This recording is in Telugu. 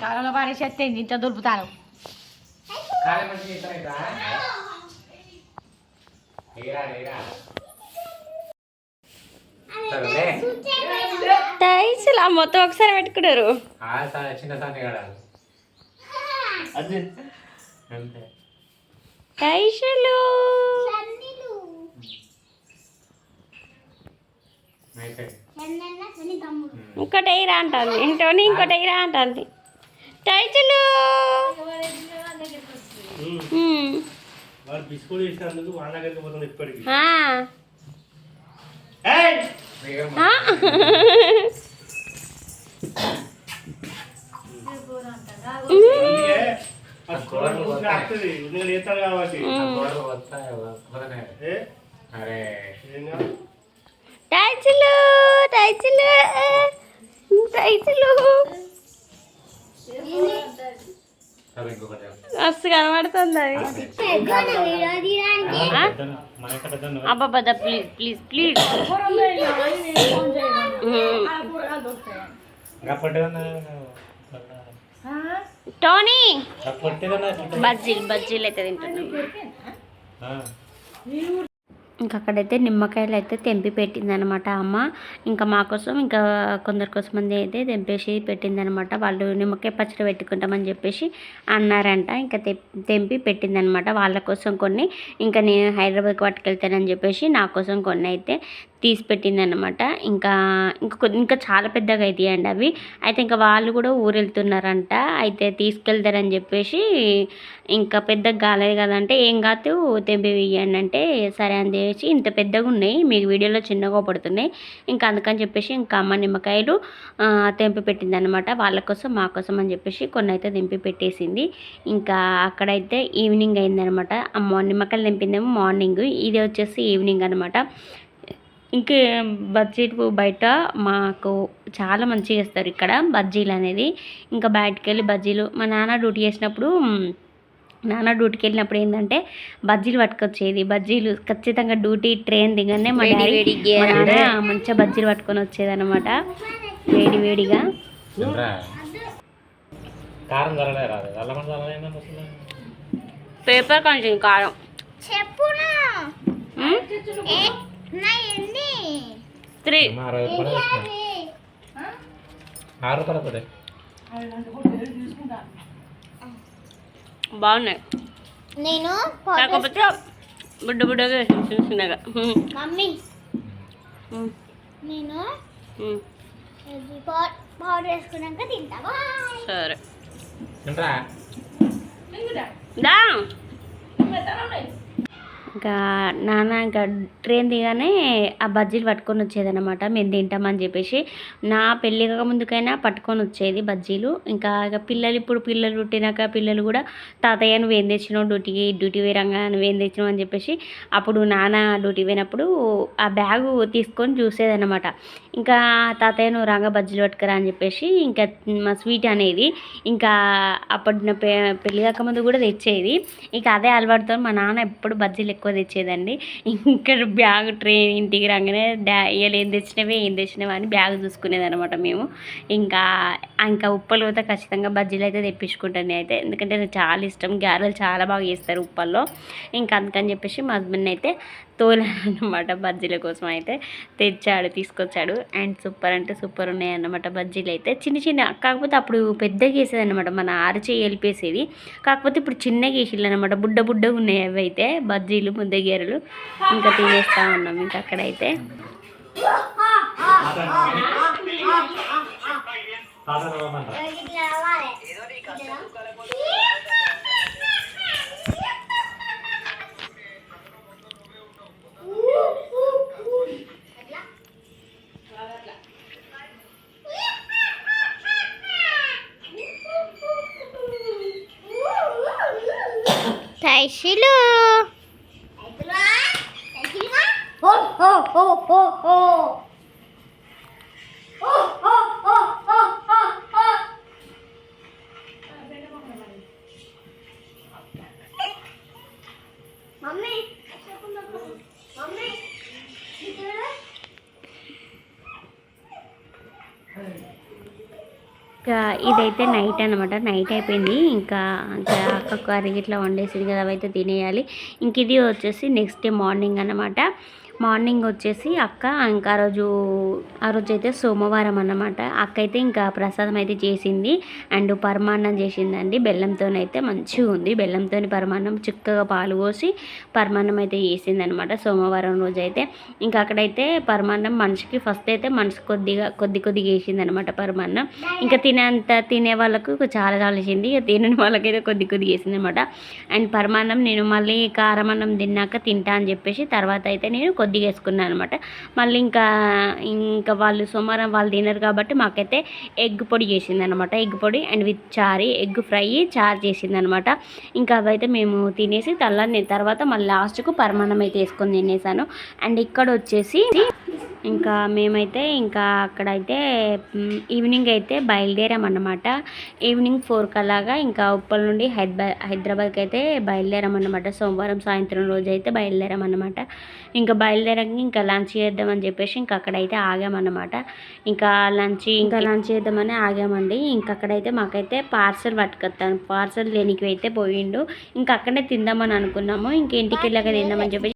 కాలంలో పారేసేస్తేంది ఇంత దొరుకుతాను మొత్తం ఒకసారి పెట్టుకున్నారు టైసులు ఇంకోటి వేయరా అంటుంది ఇంటోని ఇంకోటి అంటుంది టైటిల్. బిస్కెట్ చేసినందుకు వాళ్ళ దగ్గరికి పోతుంది ఇప్పటికి. టైచిలు మస్తు కనబడుతుంది అది అబ్బాబా ప్లీజ్ ప్లీజ్ ప్లీజ్ టోనీ! బజ్జీలు బజ్జీలు అయితే తింటున్నాం. ఇంకా అక్కడైతే నిమ్మకాయలు అయితే తెంపి పెట్టిందనమాట అమ్మ. ఇంకా మా కోసం ఇంకా కొందరి కోసం మంది అయితే తెంపేసి పెట్టిందనమాట. వాళ్ళు నిమ్మకాయ పచ్చడి పెట్టుకుంటామని చెప్పేసి అన్నారంట. ఇంకా తె- తెంపి పెట్టిందనమాట. వాళ్ళ కోసం కొన్ని. ఇంకా నేను హైదరాబాద్కి పట్టుకెళ్తానని చెప్పేసి నా కోసం కొన్ని అయితే తీసి పెట్టిందనమాట ఇంకా ఇంకా ఇంకా చాలా పెద్దగా అవుతాయండి అవి. అయితే ఇంకా వాళ్ళు కూడా ఊరు వెళ్తున్నారంట అయితే తీసుకెళ్తారని చెప్పేసి ఇంకా పెద్దగా కాలేదు కదంటే ఏం కాదు తెంపి వేయండి అంటే సరే అని చేసి ఇంత పెద్దగా ఉన్నాయి. మీకు వీడియోలో చిన్నగా పడుతున్నాయి. ఇంకా అందుకని చెప్పేసి ఇంకా అమ్మ నిమ్మకాయలు తెంపి పెట్టిందనమాట వాళ్ళ కోసం మా కోసం అని చెప్పేసి కొన్ని అయితే తెంపి పెట్టేసింది. ఇంకా అక్కడైతే ఈవినింగ్ అయిందనమాట అమ్మ నిమ్మకాయలు తెంపిందేమో మార్నింగ్. ఇది వచ్చేసి ఈవినింగ్ అనమాట ఇంకే బడ్జెట్ బయట మాకు చాలా మంచిగా చేస్తారు ఇక్కడ బజ్జీలు అనేది. ఇంకా బయటకు వెళ్ళి బజ్జీలు మా నాన్న డ్యూటీ చేసినప్పుడు నాన్న డ్యూటీకి వెళ్ళినప్పుడు ఏంటంటే బజ్జీలు పట్టుకొచ్చేది. బజ్జీలు ఖచ్చితంగా డ్యూటీ ట్రైన్ దిగనే మా డాడీ మంచిగా బజ్జీలు పట్టుకొని వచ్చేది అనమాట వేడి వేడిగా. పేపర్ కొంచెం కారం. చెప్పునా ఎన్ని త్రీ. ఆరు నేను బుడ్డ బుడ్డగా చూసినాగా మమ్మీ. నేను పౌడర్ వేసుకున్నాక తింటా. సరే. ఇంకా నాన్న ఇంకా ట్రైన్ దిగానే ఆ బజ్జీలు పట్టుకొని వచ్చేదన్నమాట. మేము తింటామని చెప్పేసి నా పెళ్ళి ముందుకైనా పట్టుకొని వచ్చేది బజ్జీలు. ఇంకా ఇక పిల్లలు ఇప్పుడు పిల్లలు పుట్టినాక పిల్లలు కూడా తాతయ్య నువ్వు ఏం తెచ్చినావు? డ్యూటీకి డ్యూటీ వేరంగా నువ్వు ఏం తెచ్చినావు? అని చెప్పేసి అప్పుడు నాన్న డ్యూటీ పోయినప్పుడు ఆ బ్యాగు తీసుకొని చూసేదనమాట ఇంకా తాతయ్య నువ్వు రాగా బజ్జీలు పట్టుకురా అని చెప్పేసి ఇంకా మా స్వీట్ అనేది ఇంకా అప్పటి నా పె పెళ్ళి కాకముందు కూడా తెచ్చేది. ఇంకా అదే అలవాటుతో మా నాన్న ఎప్పుడు బజ్జీలు ఎక్కువ తెచ్చేదండి. ఇంకా బ్యాగ్ ట్రైన్ ఇంటికి రాగానే డా ఇవాళ ఏం తెచ్చినవి ఏం తెచ్చినవి అని బ్యాగ్ చూసుకునేది అనమాట మేము. ఇంకా ఇంకా ఉప్పలు పోతే ఖచ్చితంగా బజ్జీలు అయితే తెప్పించుకుంటాను అయితే ఎందుకంటే నాకు చాలా ఇష్టం. గారెలు చాలా బాగా చేస్తారు ఉప్పల్లో. ఇంకా అందుకని చెప్పేసి మా హస్బెండ్ అయితే తోలానమాట బజ్జీల కోసం అయితే తెచ్చాడు తీసుకొచ్చాడు. అండ్ సూపర్ అంటే సూపర్ ఉన్నాయన్నమాట బజ్జీలు అయితే. చిన్న చిన్న కాకపోతే అప్పుడు పెద్దగా వేసేది అనమాట మన అరచి వెళ్ళిపేసేది కాకపోతే ఇప్పుడు చిన్నగా వేసిళ్ళు అనమాట బుడ్డ బుడ్డగా ఉన్నాయి అవి అయితే. బజ్జీలు ముద్దగేరలు ఇంకా తినేస్తా ఉన్నాం ఇంకా అక్కడైతే. తాత চাইছিল Mommy. ఇంకా ఇదైతే నైట్ అనమాట నైట్ అయిపోయింది. ఇంకా ఇంకా అక్క కర్రీ ఇట్లా వండేసింది కదా అవైతే తినేయాలి. ఇంక ఇది వచ్చేసి నెక్స్ట్ డే మార్నింగ్ అనమాట మార్నింగ్ వచ్చేసి అక్క ఇంకా ఆ రోజు ఆ రోజు అయితే సోమవారం అన్నమాట. అక్క అయితే ఇంకా ప్రసాదం అయితే చేసింది. అండ్ పరమాన్నం చేసిందండి. బెల్లంతోనైతే మంచిగా ఉంది. బెల్లంతో పరమాన్నం చిక్కగా పాలు పోసి పరమాన్నం అయితే చేసింది అనమాట సోమవారం రోజు అయితే ఇంకా అక్కడైతే పరమాన్నం మనిషికి ఫస్ట్ అయితే మనిషి కొద్దిగా కొద్ది కొద్దిగా వేసింది అనమాట పరమాన్నం. ఇంకా తినేంత తినే వాళ్ళకు చాలా చాలా వేసింది. ఇక తినని వాళ్ళకైతే కొద్ది కొద్దిగా వేసింది అనమాట అండ్ పరమాన్నం నేను మళ్ళీ కారం అన్నం తిన్నాక తింటా అని చెప్పేసి తర్వాత అయితే నేను కొద్ది కొద్దిగా వేసుకున్నాను అనమాట మళ్ళీ ఇంకా ఇంకా వాళ్ళు సోమవారం వాళ్ళు తినరు కాబట్టి మాకైతే ఎగ్ పొడి చేసింది అనమాట ఎగ్ పొడి అండ్ విత్ చారి ఎగ్ ఫ్రై చారు చేసింది అనమాట ఇంకా అవైతే మేము తినేసి తెల్లని తర్వాత మళ్ళీ లాస్ట్కు పరమాన్నం అయితే వేసుకొని తినేసాను. అండ్ ఇక్కడ వచ్చేసి ఇంకా మేమైతే ఇంకా అక్కడైతే ఈవినింగ్ అయితే బయలుదేరామన్నమాట. ఈవినింగ్ ఫోర్ కలాగా ఇంకా ఉప్పల్ నుండి హైదరాబాద్ హైదరాబాద్కి అయితే బయలుదేరామన్నమాట. సోమవారం సాయంత్రం రోజు అయితే బయలుదేరామన్నమాట. ఇంకా బయలుదేరాక ఇంకా లంచ్ చేద్దామని చెప్పేసి ఇంకా అక్కడైతే ఆగామన్నమాట. ఇంకా లంచ్ ఇంకా లంచ్ చేద్దామని ఆగామండి. ఇంకా అక్కడైతే మాకైతే పార్సల్ పట్టుకొస్తాను పార్సల్ దేనికి అయితే పోయిండు. ఇంకా అక్కడే తిందామని అనుకున్నాము. ఇంక ఇంటికి వెళ్ళాక తిందామని చెప్పేసి